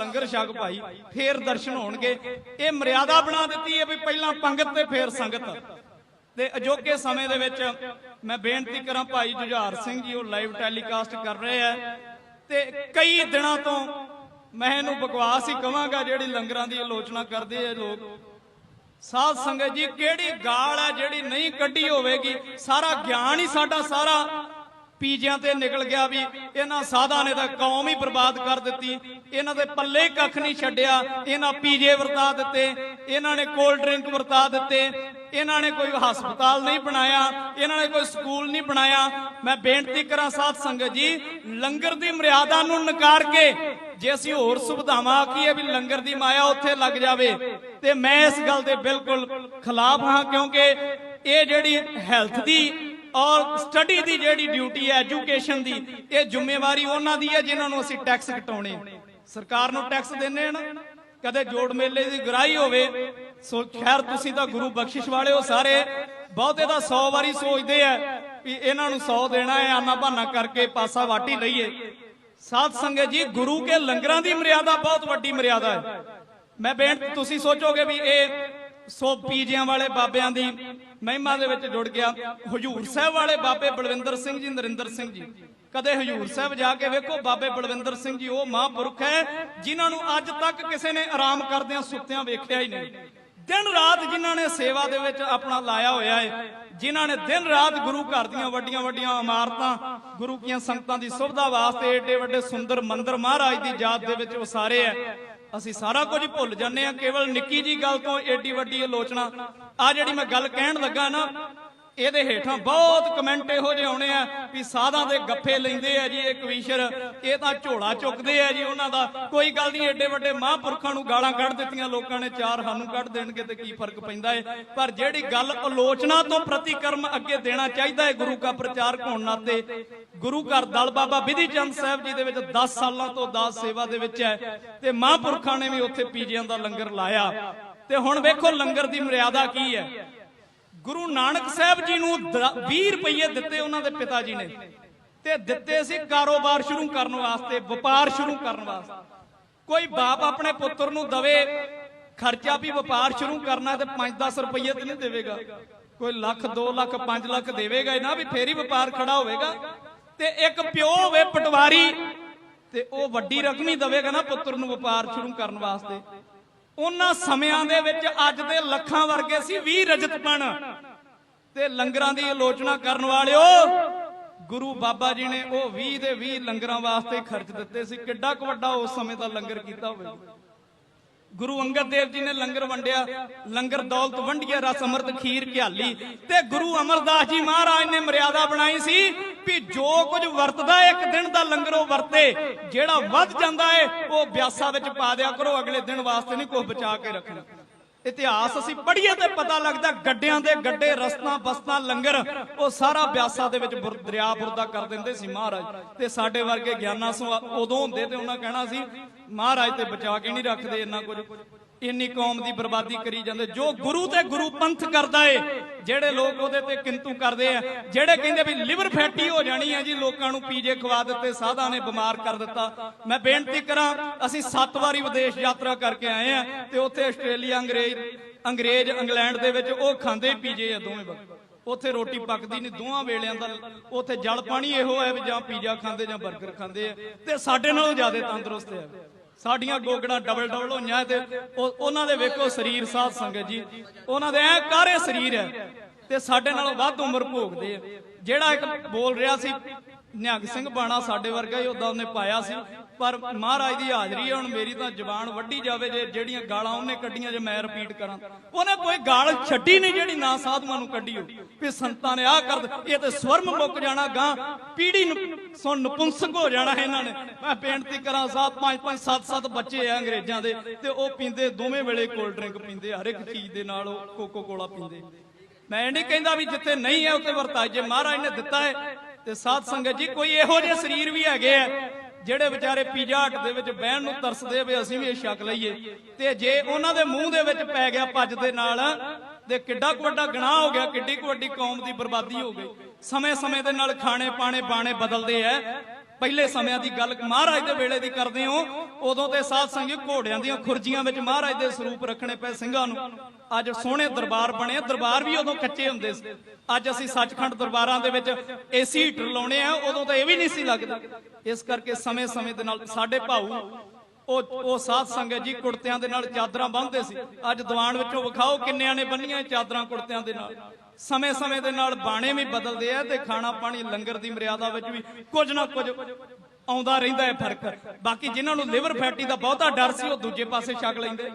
ਲੰਗਰ ਛਕ ਭਾਈ ਫੇਰ ਦਰਸ਼ਨ ਹੋਣਗੇ। ਇਹ ਮਰਿਆਦਾ ਬਣਾ ਦਿੱਤੀ ਹੈ ਵੀ ਪਹਿਲਾਂ ਪੰਗਤ ਤੇ ਫੇਰ ਸੰਗਤ। ਤੇ ਅਜੋਕੇ ਸਮੇਂ ਦੇ ਵਿੱਚ ਮੈਂ ਬੇਨਤੀ ਕਰਾਂ ਭਾਈ ਜੁਝਾਰ ਸਿੰਘ ਜੀ, ਉਹ ਲਾਈਵ ਟੈਲੀਕਾਸਟ ਕਰ ਰਹੇ ਆ। ਤੇ ਕਈ ਦਿਨਾਂ ਤੋਂ ਮੈਂ ਇਹਨੂੰ ਬਕਵਾਸ ਹੀ ਕਵਾਂਗਾ ਜਿਹੜੀ ਲੰਗਰਾਂ ਦੀ ਆਲੋਚਨਾ ਕਰਦੇ ਆ ਲੋਕ। ਸਾਧ ਸੰਗਤ ਜੀ, ਕਿਹੜੀ ਗਾਲ ਹੈ ਜਿਹੜੀ ਨਹੀਂ ਕੱਢੀ ਹੋਵੇਗੀ? ਸਾਰਾ ਗਿਆਨ ਹੀ ਸਾਡਾ ਸਾਰਾ ਪੀਜਿਆਂ ਤੇ ਨਿਕਲ ਗਿਆ ਵੀ ਇਹਨਾਂ ਸਾਧਾਂ ਨੇ ਤਾਂ ਕੌਮ ਹੀ ਬਰਬਾਦ ਕਰ ਦਿੱਤੀ। ਇਹਨਾਂ ਦੇ ਪੱਲੇ ਕੱਖ ਨਹੀਂ ਛੱਡਿਆ। ਇਹਨਾਂ ਪੀਜੇ ਵਰਤਾ ਦਿੱਤੇ। ਇਹਨਾਂ ਨੇ ਕੋਲਡ ਡਰਿੰਕ ਵਰਤਾ ਦਿੱਤੇ। ਇਹਨਾਂ ਨੇ ਕੋਈ ਹਸਪਤਾਲ ਨਹੀਂ ਬਣਾਇਆ। ਇਹਨਾਂ ਨੇ ਕੋਈ ਸਕੂਲ ਨਹੀਂ ਬਣਾਇਆ। ਮੈਂ ਬੇਨਤੀ ਕਰਾਂ ਸਾਧ ਸੰਗਤ ਜੀ, ਲੰਗਰ ਦੀ ਮਰਿਆਦਾ ਨੂੰ ਨਕਾਰ ਕੇ ਜੇ ਅਸੀਂ ਹੋਰ ਸੁਵਿਧਾਵਾਂ ਆਖੀਏ ਵੀ ਲੰਗਰ ਦੀ ਮਾਇਆ ਉੱਥੇ ਲੱਗ ਜਾਵੇ, ਤੇ ਮੈਂ ਇਸ ਗੱਲ ਦੇ ਬਿਲਕੁਲ ਖਿਲਾਫ ਹਾਂ ਕਿਉਂਕਿ ਇਹ ਜਿਹੜੀ ਹੈਲਥ ਦੀ ਔਰ ਸਟੱਡੀ ਦੀ ਜਿਹੜੀ ਡਿਊਟੀ ਹੈ ਐਜੂਕੇਸ਼ਨ ਦੀ, ਇਹ ਜ਼ਿੰਮੇਵਾਰੀ ਉਹਨਾਂ ਦੀ ਹੈ ਜਿਨ੍ਹਾਂ ਨੂੰ ਅਸੀਂ ਟੈਕਸ ਘਟਾਉਣੇ ਸਰਕਾਰ ਨੂੰ ਟੈਕਸ ਦਿੰਨੇ ਆ ਕਦੇ ਜੋੜ ਮੇਲੇ ਦੀ ਗਰਾਈ ਹੋਵੇ, ਸੋ ਖੈਰ ਤੁਸੀਂ ਤਾਂ ਗੁਰੂ ਬਖਸ਼ਿਸ਼ ਵਾਲੇ ਹੋ ਸਾਰੇ। ਬਹੁਤੇ ਤਾਂ 100 ਵਾਰੀ ਸੋਚਦੇ ਆ ਵੀ ਇਹਨਾਂ ਨੂੰ 100 ਦੇਣਾ ਹੈ, ਆਨਾ ਬਹਾਨਾ ਕਰਕੇ ਪਾਸਾ ਵਾਟੀ ਲਈਏ। ਸਾਧ ਸੰਗਤ ਜੀ, ਗੁਰੂ ਕੇ ਲੰਗਰਾਂ ਦੀ ਮਰਿਆਦਾ ਬਹੁਤ ਵੱਡੀ ਮਰਿਆਦਾ ਹੈ। ਮੈਂ ਬੇਨਤੀ ਤੁਸੀਂ ਸੋਚੋਗੇ ਵੀ ਇਹ ਸੋ ਪੀਜਿਆਂ ਵਾਲੇ ਬਾਬਿਆਂ ਦੀ ਮਹਿਮਾ ਦੇ ਵਿੱਚ ਜੁੜ ਗਿਆ ਹਜੂਰ ਸਾਹਿਬ ਵਾਲੇ ਬਾਬੇ ਬਲਵਿੰਦਰ ਸਿੰਘ ਜੀ, ਨਰਿੰਦਰ ਸਿੰਘ ਜੀ। ਕਦੇ ਹਜੂਰ ਸਾਹਿਬ ਜਾ ਕੇ ਵੇਖੋ, ਬਾਬੇ ਬਲਵਿੰਦਰ ਸਿੰਘ ਜੀ ਉਹ ਮਹਾਂਪੁਰਖ ਹੈ, ਜਿਨ੍ਹਾਂ ਨੂੰ ਅੱਜ ਤੱਕ ਕਿਸੇ ਨੇ ਆਰਾਮ ਕਰਦਿਆਂ ਸੁੱਤਿਆਂ ਵੇਖਿਆ ਹੀ ਨਹੀਂ। ਦਿਨ ਰਾਤ ਜਿਨ੍ਹਾਂ ਨੇ ਸੇਵਾ ਦੇ ਵਿੱਚ ਆਪਣਾ ਲਾਇਆ ਹੋਇਆ ਹੈ, ਜਿਨ੍ਹਾਂ ਨੇ ਦਿਨ ਰਾਤ ਗੁਰੂ ਘਰ ਦੀਆਂ ਵੱਡੀਆਂ ਵੱਡੀਆਂ ਇਮਾਰਤਾਂ, ਗੁਰੂ ਕੀਆਂ ਸੰਗਤਾਂ ਦੀ ਸੁਵਿਧਾ ਵਾਸਤੇ ਏਡੇ ਵੱਡੇ ਸੁੰਦਰ ਮੰਦਿਰ ਮਹਾਰਾਜ ਦੀ ਯਾਦ ਦੇ ਵਿੱਚ ਉਸਾਰੇ ਹੈ। ਅਸੀਂ ਸਾਰਾ ਕੁਝ ਭੁੱਲ ਜਾਂਦੇ ਆ ਕੇਵਲ ਨਿੱਕੀ ਜੀ ਗੱਲ ਤੋਂ ਏਡੀ ਵੱਡੀ ਆਲੋਚਨਾ। ਆ ਜਿਹੜੀ ਮੈਂ ਗੱਲ ਕਹਿਣ ਲੱਗਾ ਨਾ ਇਹਦੇ ਹੇਠਾਂ ਬਹੁਤ ਕਮੈਂਟ ਇਹੋ ਜਿਹੇ ਆਉਣੇ ਆ ਵੀ ਸਾਧਾਂ ਦੇ ਗੱਫੇ ਲੈਂਦੇ ਆ ਜੀ ਇਹ ਕਵੀਸ਼ਰ। ਇਹ ਤਾਂ ਝੋਲਾ ਚੁੱਕਦੇ ਆ ਜੀ ਉਹਨਾਂ ਦਾ। ਕੋਈ ਗੱਲ ਨਹੀਂ, ਏਡੇ ਵੱਡੇ ਮਹਾਂਪੁਰਖਾਂ ਨੂੰ ਗਾਲਾਂ ਕੱਢ ਦਿੱਤੀਆਂ, ਲੋਕਾਂ ਨੇ ਚਾਰ ਸਾਨੂੰ ਕੱਢ ਦੇਣਗੇ ਤੇ ਕੀ ਫ਼ਰਕ ਪੈਂਦਾ ਏ। ਪਰ ਜਿਹੜੀ ਗੱਲ ਆਲੋਚਨਾ ਤੋਂ ਪ੍ਰਤੀਕਰਮ ਅੱਗੇ ਦੇਣਾ ਚਾਹੀਦਾ ਹੈ ਗੁਰੂ ਦਾ ਪ੍ਰਚਾਰਕ ਹੋਣ ਨਾਤੇ, ਗੁਰੂ ਘਰ ਦਲ ਬਾਬਾ ਵਿਧੀ ਚੰਦ ਸਾਹਿਬ ਜੀ ਦੇ ਵਿੱਚ 10 ਸਾਲਾਂ ਤੋਂ ਦਾਸ ਸੇਵਾ ਦੇ ਵਿੱਚ ਹੈ ਤੇ ਮਹਾਂਪੁਰਖਾਂ ਨੇ ਵੀ ਉੱਥੇ ਪੀਜਿਆਂ ਦਾ ਲੰਗਰ ਲਾਇਆ। ਤੇ ਹੁਣ ਵੇਖੋ ਲੰਗਰ ਦੀ ਮਰਿਆਦਾ ਕੀ ਹੈ। ਗੁਰੂ ਨਾਨਕ ਸਾਹਿਬ ਜੀ ਨੂੰ 20 ਰੁਪਏ ਦਿੱਤੇ ਉਹਨਾਂ ਦੇ ਪਿਤਾ ਜੀ ਨੇ। ਤੇ ਦਿੱਤੇ ਸੀ ਕਾਰੋਬਾਰ ਸ਼ੁਰੂ ਕਰਨ ਵਾਸਤੇ, ਵਪਾਰ ਸ਼ੁਰੂ ਕਰਨ ਵਾਸਤੇ। ਕੋਈ ਬਾਪ ਆਪਣੇ ਪੁੱਤਰ ਨੂੰ ਦਵੇ, ਖਰਚਾ ਵੀ ਵਪਾਰ ਸ਼ੁਰੂ ਕਰਨਾ ਤੇ 5-10 ਰੁਪਏ ਤੇ ਨਹੀਂ ਦੇਵੇਗਾ। ਕੋਈ ਲੱਖ 2 ਲੱਖ 5 ਲੱਖ ਦੇਵੇਗਾ ਇਹ ਨਾ, ਵੀ ਫੇਰ ਹੀ ਵਪਾਰ ਖੜਾ ਹੋਵੇਗਾ। ਤੇ ਇੱਕ ਪਿਓ ਹੋਵੇ ਪਟਵਾਰੀ, ਤੇ ਉਹ ਵੱਡੀ ਰਕਮ ਹੀ ਦੇਵੇਗਾ ਨਾ ਪੁੱਤਰ ਨੂੰ ਵਪਾਰ ਸ਼ੁਰੂ ਕਰਨ ਵਾਸਤੇ। ਉਹਨਾਂ ਸਮਿਆਂ ਦੇ ਵਿੱਚ ਅੱਜ ਦੇ ਲੱਖਾਂ ਵਰਗੇ ਸੀ 20 ਰਜਤਪਣ। ਤੇ ਲੰਗਰਾਂ ਦੀ ਆਲੋਚਨਾ ਕਰਨ ਵਾਲਿਓ, ਗੁਰੂ ਬਾਬਾ ਜੀ ਨੇ ਉਹ 20 ਦੇ 20 ਲੰਗਰਾਂ ਵਾਸਤੇ ਖਰਚ ਦਿੱਤੇ ਸੀ। ਕਿੱਡਾ ਕੁ ਵੱਡਾ ਉਸ ਸਮੇਂ ਦਾ ਲੰਗਰ ਕੀਤਾ ਹੋਵੇ। ਗੁਰੂ ਅੰਗਦ ਦੇਵ ਜੀ ਨੇ ਲੰਗਰ ਵੰਡਿਆ, ਲੰਗਰ ਦੌਲਤ ਵੰਡਿਆ ਰਸ ਅੰਮ੍ਰਿਤ ਖੀਰ ਘਿਆਲੀ। ਤੇ ਗੁਰੂ ਅਮਰਦਾਸ ਜੀ ਮਹਾਰਾਜ ਨੇ ਮਰਿਆਦਾ ਬਣਾਈ ਸੀ। ਵੀ ਜੋ ਕੁਝ ਵਰਤਦਾ ਇੱਕ ਦਿਨ ਦਾ ਲੰਗਰ ਵਰਤੇ, ਜਿਹੜਾ ਵੱਧ ਜਾਂਦਾ ਏ ਉਹ ਬਿਆਸਾ ਵਿੱਚ ਪਾ ਦਿਆ ਕਰੋ, ਅਗਲੇ ਦਿਨ ਵਾਸਤੇ ਨਹੀਂ ਕੁਝ ਬਚਾ ਕੇ ਰੱਖਣਾ। ਇਤਿਹਾਸ ਅਸੀਂ ਪੜ੍ਹੀਏ ਤੇ ਪਤਾ ਲੱਗਦਾ, ਗੱਡਿਆਂ ਦੇ ਗੱਡੇ, ਰਸਤਾਂ ਬਸਤਾਂ, ਲੰਗਰ, ਉਹ ਸਾਰਾ ਬਿਆਸਾ ਦੇ ਵਿੱਚ ਦਰਿਆ ਬੁਰਦਾ ਕਰ ਦਿੰਦੇ ਸੀ ਮਹਾਰਾਜ। ਤੇ ਸਾਡੇ ਵਰਗੇ ਗਿਆਨਾਂ ਸੋ ਉਦੋਂ ਹੁੰਦੇ ਤੇ ਉਹਨਾਂ ਕਹਿਣਾ ਸੀ, ਮਹਾਰਾਜ ਤੇ ਬਚਾ ਕੇ ਨਹੀਂ ਰੱਖਦੇ ਇੰਨਾ ਕੁਝ। ਇੰਨੀ ਕੌਮ ਦੀ ਬਰਬਾਦੀ ਕਰੀ ਜਾਂਦੇ। ਜੋ ਗੁਰੂ ਤੇ ਗੁਰੂ ਪੰਥ ਕਰਦਾ ਏ ਜਿਹੜੇ ਲੋਕ ਉਹਦੇ ਤੇ ਕਿੰਤੂ ਕਰਦੇ ਆ ਜਿਹੜੇ ਕਹਿੰਦੇ ਵੀ ਲਿਵਰ ਫੈਟੀ ਹੋ ਜਾਣੀ ਹੈ ਜੀ ਲੋਕਾਂ ਨੂੰ ਪੀਜੇ ਖਵਾ ਦਿੱਤੇ ਸਾਧਾਂ ਨੇ ਬਿਮਾਰ ਕਰ ਦਿੱਤਾ। ਮੈਂ ਬੇਨਤੀ ਕਰਾਂ ਅਸੀਂ 7 ਵਾਰੀ ਵਿਦੇਸ਼ ਯਾਤਰਾ ਕਰਕੇ ਆਏ ਆ ਤੇ ਉੱਥੇ ਆਸਟ੍ਰੇਲੀਆ ਅੰਗਰੇਜ਼ ਅੰਗਰੇਜ਼ ਇੰਗਲੈਂਡ ਦੇ ਵਿੱਚ ਉਹ ਖਾਂਦੇ ਪੀਜੇ ਆ ਦੋਵੇਂ ਵਕਤ ਉੱਥੇ ਰੋਟੀ ਪੱਕਦੀ ਨਹੀਂ ਦੋਹਾਂ ਵੇਲਿਆਂ ਦਾ ਉੱਥੇ ਜਲ ਪਾਣੀ ਇਹੋ ਹੈ ਵੀ ਜਾਂ ਪੀਜ਼ਾ ਖਾਂਦੇ ਜਾਂ 버ਗਰ ਖਾਂਦੇ ਆ ਤੇ ਸਾਡੇ ਨਾਲੋਂ ਜ਼ਿਆਦਾ ਤੰਦਰੁਸਤ ਆ। ਸਾਡੀਆਂ ਗੋਗੜਾਂ ਡਬਲ ਡਬਲ ਹੋਈਆਂ ਤੇ ਉਹ- ਉਹਨਾਂ ਦੇ ਵੇਖੋ ਸਰੀਰ ਸਾਧ ਸੰਗਤ ਜੀ। ਉਹਨਾਂ ਦੇ ਐ ਕਾਰੇ ਸਰੀਰ ਹੈ ਤੇ ਸਾਡੇ ਨਾਲੋਂ ਵੱਧ ਉਮਰ ਭੋਗਦੇ ਆ। ਜਿਹੜਾ ਇੱਕ ਬੋਲ ਰਿਹਾ ਸੀ, ਨਿਹੰਗ ਸਿੰਘ ਬਾਣਾ ਸਾਡੇ ਵਰਗਾ ਹੀ ਉਦਾਂ ਉਹਨੇ ਪਾਇਆ ਸੀ। ਪਰ ਮਹਾਰਾਜ ਦੀ ਹਾਜ਼ਰੀ ਹੈ, ਹੁਣ ਮੇਰੀ ਤਾਂ ਜ਼ਬਾਨ ਵੱਢੀ ਜਾਵੇ ਜੇ ਜਿਹੜੀਆਂ ਗਾਲਾਂ ਉਹਨੇ ਕੱਢੀਆਂ, ਜੇ ਮੈਂ ਰਿਪੀਟ ਕਰਾਂ। ਉਹਨੇ ਕੋਈ ਗਾਲ ਛੱਡੀ ਨਹੀਂ ਜਿਹੜੀ ਨਾ ਸਾਧੂਆਂ ਨੂੰ ਕੱਢੀ ਹੋ ਵੀ ਸੰਤਾਂ ਨੇ ਆਹ ਕਰ ਇਹ ਤੇ ਸਵਰਮ ਮੁੱਕ ਜਾਣਾ, ਗਾਂ ਪੀੜੀ ਨੂੰ ਨਪੁੰਸਕ ਹੋ ਜਾਣਾ ਇਹਨਾਂ ਨੇ। ਮੈਂ ਬੇਨਤੀ ਕਰਾਂ, ਸਾਧ ਪੰਜ ਪੰਜ, ਸੱਤ ਸੱਤ ਬੱਚੇ ਆ ਅੰਗਰੇਜ਼ਾਂ ਦੇ, ਤੇ ਉਹ ਪੀਂਦੇ, ਦੋਵੇਂ ਵੇਲੇ ਕੋਲਡ ਡਰਿੰਕ ਪੀਂਦੇ, ਹਰ ਇੱਕ ਚੀਜ਼ ਦੇ ਨਾਲ ਉਹ ਕੋਕੋ ਕੋਲਾ ਪੀਂਦੇ। ਮੈਂ ਇਹ ਨਹੀਂ ਕਹਿੰਦਾ ਵੀ ਜਿੱਥੇ ਨਹੀਂ ਹੈ, ਉੱਥੇ ਵਰਤਾਏ ਜੇ ਮਹਾਰਾਜ ਨੇ ਦਿੱਤਾ ਹੈ, ਤੇ ਸਾਧ ਸੰਗਤ ਜੀ, ਕੋਈ ਇਹੋ ਜਿਹੇ ਸਰੀਰ ਵੀ ਹੈਗੇ ਆ ਜਿਹੜੇ ਵਿਚਾਰੇ ਪੀਜ਼ਾ ਹਟ ਦੇ ਵਿੱਚ ਬਹਿਣ ਨੂੰ ਤਰਸਦੇ ਵੀ ਅਸੀਂ ਵੀ ਇਹ ਛਕ ਲਈਏ। ਤੇ ਜੇ ਉਹਨਾਂ ਦੇ ਮੂੰਹ ਦੇ ਵਿੱਚ ਪੈ ਗਿਆ ਪੱਜ ਦੇ ਨਾਲ, ਤੇ ਕਿੱਡਾ ਕੁ ਵੱਡਾ ਗੁਨਾਹ ਹੋ ਗਿਆ, ਕਿੱਡੀ ਕੁ ਵੱਡੀ ਕੌਮ ਦੀ ਬਰਬਾਦੀ ਹੋ ਗਈ। ਸਮੇਂ ਸਮੇਂ ਦੇ ਨਾਲ ਖਾਣੇ ਪਾਣੇ ਬਾਣੇ ਬਦਲਦੇ ਐ ਪਹਿਲੇ ਸਮਿਆਂ ਦੀ ਗੱਲ ਮਹਾਰਾਜ ਦੇ ਵੇਲੇ ਦੀ ਕਰਦੇ ਹੋ, ਉਦੋਂ ਤੇ ਸਾਧ ਸੰਗੀ ਘੋੜਿਆਂ ਦੀਆਂ ਖੁਰਜੀਆਂ ਵਿੱਚ ਮਹਾਰਾਜ ਦੇ ਸਰੂਪ ਰੱਖਣੇ ਪਏ ਸਿੰਘਾਂ ਨੂੰ। ਅੱਜ ਸੋਹਣੇ ਦਰਬਾਰ ਬਣੇ ਦਰਬਾਰ ਵੀ ਉਦੋਂ ਕੱਚੇ ਹੁੰਦੇ ਸੀ। ਅੱਜ ਅਸੀਂ ਸੱਚਖੰਡ ਦਰਬਾਰਾਂ ਦੇ ਵਿੱਚ ਏਸੀ ਹੀਟਰ ਲਾਉਣੇ ਆ, ਉਦੋਂ ਤਾਂ ਇਹ ਵੀ ਨਹੀਂ ਸੀ ਲੱਗਦਾ। ਇਸ ਕਰਕੇ ਸਮੇਂ-ਸਮੇਂ ਦੇ ਨਾਲ ਸਾਡੇ ਭਾਊ ਉਹ ਉਹ ਸਾਧ ਸੰਗਤ ਜੀ ਕੁੜਤਿਆਂ ਦੇ ਨਾਲ ਚਾਦਰਾਂ ਬੰਨਦੇ ਸੀ। ਅੱਜ ਦੀਵਾਨ ਵਿੱਚੋਂ ਵਿਖਾਓ ਕਿੰਨਿਆਂ ਨੇ ਬੰਨੀਆਂ ਚਾਦਰਾਂ ਕੁੜਤਿਆਂ ਦੇ ਨਾਲ। ਸਮੇਂ-ਸਮੇਂ ਦੇ ਨਾਲ ਬਾਣੇ ਵੀ ਬਦਲਦੇ ਆ ਤੇ ਖਾਣਾ ਪਾਣੀ ਲੰਗਰ ਦੀ ਮਰਿਆਦਾ ਵਿੱਚ ਵੀ ਕੁਝ ਨਾ ਕੁਝ ਆਉਂਦਾ ਰਹਿੰਦਾ ਹੈ ਫ਼ਰਕ। ਬਾਕੀ ਜਿਨ੍ਹਾਂ ਨੂੰ ਲਿਵਰ ਫੈਟੀ ਦਾ ਬਹੁਤਾ ਡਰ ਸੀ, ਉਹ ਦੂਜੇ ਪਾਸੇ ਛਕ ਲੈਂਦੇ।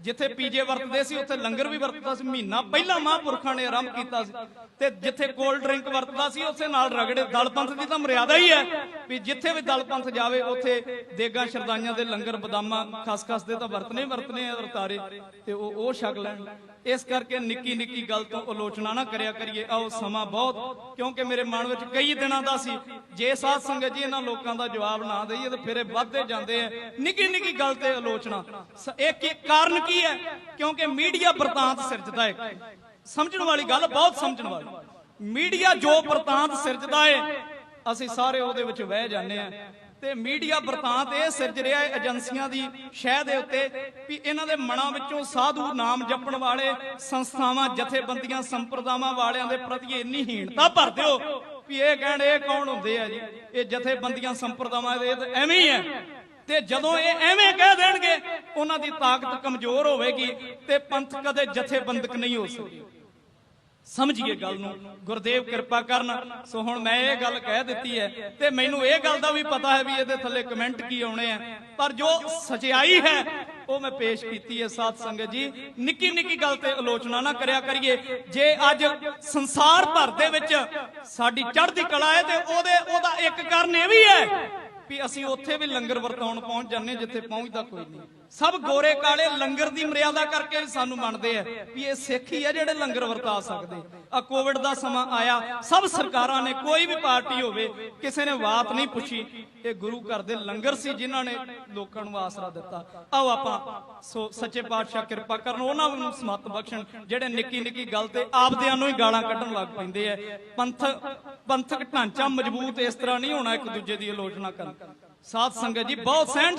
ਜਿੱਥੇ ਪੀਜੇ ਵਰਤਦੇ ਸੀ ਉੱਥੇ ਲੰਗਰ ਵੀ ਵਰਤਦਾ ਸੀ। ਮਹੀਨਾ ਪਹਿਲਾਂ ਮਹਾਂਪੁਰਖਾਂ ਨੇ ਆਰੰਭ ਕੀਤਾ ਸੀ। ਤੇ ਜਿੱਥੇ ਕੋਲਡ ਡਰਿੰਕ ਵਰਤਦਾ ਸੀ ਉੱਥੇ ਨਾਲ ਰਗੜੇ ਦਲ ਪੰਥ ਦੀ ਤਾਂ ਮਰਿਆਦਾ ਹੀ ਹੈ ਵੀ ਜਿੱਥੇ ਵੀ ਦਲ ਪੰਥ ਜਾਵੇ ਉੱਥੇ ਦੇਗਾਂ ਸ਼ਰਦਾਈਆਂ ਦੇ ਲੰਗਰ ਬਦਾਮਾਂ ਖਸਖਸ ਦੇ ਤਾਂ ਵਰਤਨੇ ਵਰਤਨੇ ਆ ਵਰਤਾਰੇ ਤੇ ਉਹ ਉਹ ਛਕ ਲੈਣ। ਇਸ ਕਰਕੇ ਨਿੱਕੀ ਨਿੱਕੀ ਗੱਲ ਤੋਂ ਆਲੋਚਨਾ ਨਾ ਕਰਿਆ ਕਰੀਏ। ਆਓ ਸਮਾਂ ਬਹੁਤ ਕਿਉਂਕਿ ਮੇਰੇ ਮਨ ਵਿੱਚ ਕਈ ਦਿਨਾਂ ਦਾ ਸੀ। ਜੇ ਸਾਧ ਸੰਗਤ ਜੀ ਇਹਨਾਂ ਲੋਕਾਂ ਦਾ ਜਵਾਬ ਨਾ ਦਈਏ ਤਾਂ ਫਿਰ ਇਹ ਵੱਧਦੇ ਜਾਂਦੇ ਆ। ਨਿੱਕੀ ਨਿੱਕੀ ਗੱਲ ਤੇ ਆਲੋਚਨਾ। ਇਹ ਕੀ ਕਾਰਨ ਕੀ ਹੈ? ਕਿਉਂਕਿ ਮੀਡੀਆ ਬਰਤਾਂਤ ਸਿਰਜਦਾ ਹੈ। ਸਮਝਣ ਵਾਲੀ ਗੱਲ ਬਹੁਤ ਸਮਝਣ ਵਾਲੀ। ਮੀਡੀਆ ਜੋ ਬਰਤਾਂਤ ਸਿਰਜਦਾ ਹੈ, ਅਸੀਂ ਸਾਰੇ ਉਹਦੇ ਵਿੱਚ ਵਹਿ ਜਾਂਦੇ ਆ ਤੇ ਮੀਡੀਆ ਬਰਤਾਂਤ ਇਹ ਸਿਰਜ ਰਿਹਾ ਹੈ ਏਜੰਸੀਆਂ ਦੀ ਸ਼ਹਿ ਦੇ ਉੱਤੇ ਵੀ ਇਹਨਾਂ ਦੇ ਮਨਾਂ ਵਿੱਚੋਂ ਸਾਧੂ ਨਾਮ ਜਪਣ ਵਾਲੇ ਸੰਸਥਾਵਾਂ, ਜਥੇਬੰਦੀਆਂ, ਸੰਪਰਦਾਵਾਂ ਵਾਲਿਆਂ ਦੇ ਪ੍ਰਤੀ ਇੰਨੀ ਹੀਣਤਾ ਭਰ ਦਿਓ ਵੀ ਇਹ ਕਹਿਣ, ਇਹ ਕੌਣ ਹੁੰਦੇ ਆ ਜੀ? ਇਹ ਜਥੇਬੰਦੀਆਂ, ਸੰਪਰਦਾਵਾਂ ਦੇ ਇਹ ਐਵੇਂ ਹੀ ਹੈ। ਤੇ ਜਦੋਂ ਇਹ ਐਵੇਂ ਕਹਿ ਦੇਣਗੇ, ਉਹਨਾਂ ਦੀ ਤਾਕਤ ਕਮਜ਼ੋਰ ਹੋਵੇਗੀ ਤੇ ਪੰਥ ਕਦੇ ਜਥੇਬੰਦਕ ਨਹੀਂ ਹੋ ਸਕਦੀ। ਸਮਝੀਏ ਗੱਲ ਨੂੰ, ਗੁਰਦੇਵ ਕਿਰਪਾ ਕਰਨ। ਸੋ ਹੁਣ ਮੈਂ ਇਹ ਗੱਲ ਕਹਿ ਦਿੱਤੀ ਹੈ ਤੇ ਮੈਨੂੰ ਇਹ ਗੱਲ ਦਾ ਵੀ ਪਤਾ ਹੈ ਵੀ ਇਹਦੇ ਥੱਲੇ ਕਮੈਂਟ ਕੀ ਆਉਣੇ ਆ। ਪਰ ਜੋ ਸਚਾਈ ਹੈ, ਉਹ ਮੈਂ ਪੇਸ਼ ਕੀਤੀ ਹੈ ਸਾਧ ਸੰਗਤ ਜੀ। ਨਿੱਕੀ ਨਿੱਕੀ ਗੱਲ ਤੇ ਆਲੋਚਨਾ ਨਾ ਕਰਿਆ ਕਰੀਏ। ਜੇ ਅੱਜ ਸੰਸਾਰ ਭਰ ਦੇ ਵਿੱਚ ਸਾਡੀ ਚੜ੍ਹਦੀ ਕਲਾ ਹੈ ਤੇ ਉਹਦੇ ਉਹਦਾ ਇੱਕ ਕਾਰਨ ਇਹ ਵੀ ਹੈ ਵੀ ਅਸੀਂ ਉੱਥੇ ਵੀ ਲੰਗਰ ਵਰਤਾਉਣ ਪਹੁੰਚ ਜਾਂਦੇ ਜਿੱਥੇ ਪਹੁੰਚਦਾ ਕੋਈ ਨਹੀਂ। ਸਭ ਗੋਰੇ ਕਾਲੇ ਲੰਗਰ ਦੀ ਮਰਿਆਦਾ ਕਰਕੇ ਸਾਨੂੰ ਮੰਨਦੇ ਆ ਵੀ ਇਹ ਸਿੱਖ ਹੀ ਆ ਜਿਹੜੇ ਲੰਗਰ ਵਰਤਾ ਸਕਦੇ। ਆ ਕੋਵਿਡ ਦਾ ਸਮਾਂ ਆਇਆ, ਸਭ ਸਰਕਾਰਾਂ ਨੇ ਕੋਈ ਵੀ ਪਾਰਟੀ ਹੋਵੇ, ਕਿਸੇ ਨੇ ਬਾਤ ਨਹੀਂ ਪੁੱਛੀ। ਇਹ ਗੁਰੂ ਘਰ ਦੇ ਲੰਗਰ ਸੀ ਜਿਨ੍ਹਾਂ ਨੇ ਲੋਕਾਂ ਨੂੰ ਆਸਰਾ ਦਿੱਤਾ। ਆਓ ਆਪਾਂ ਸੋ ਸੱਚੇ ਪਾਤਸ਼ਾਹ ਕਿਰਪਾ ਕਰਨ, ਉਹਨਾਂ ਨੂੰ ਸਮਤ ਬਖਸ਼ਣ, ਜਿਹੜੇ ਨਿੱਕੀ ਨਿੱਕੀ ਗੱਲ ਤੇ ਆਪਦਿਆਂ ਨੂੰ ਹੀ ਗਾਲਾਂ ਕੱਢਣ ਲੱਗ ਪੈਂਦੇ ਆ। ਪੰਥ, ਪੰਥਕ ਢਾਂਚਾ ਮਜ਼ਬੂਤ ਇਸ ਤਰ੍ਹਾਂ ਨਹੀਂ ਹੋਣਾ ਇੱਕ ਦੂਜੇ ਦੀ ਆਲੋਚਨਾ ਕਰਨ। ਸਾਧ ਸੰਗਤ ਜੀ, ਬਹੁਤ ਸਹਿਣ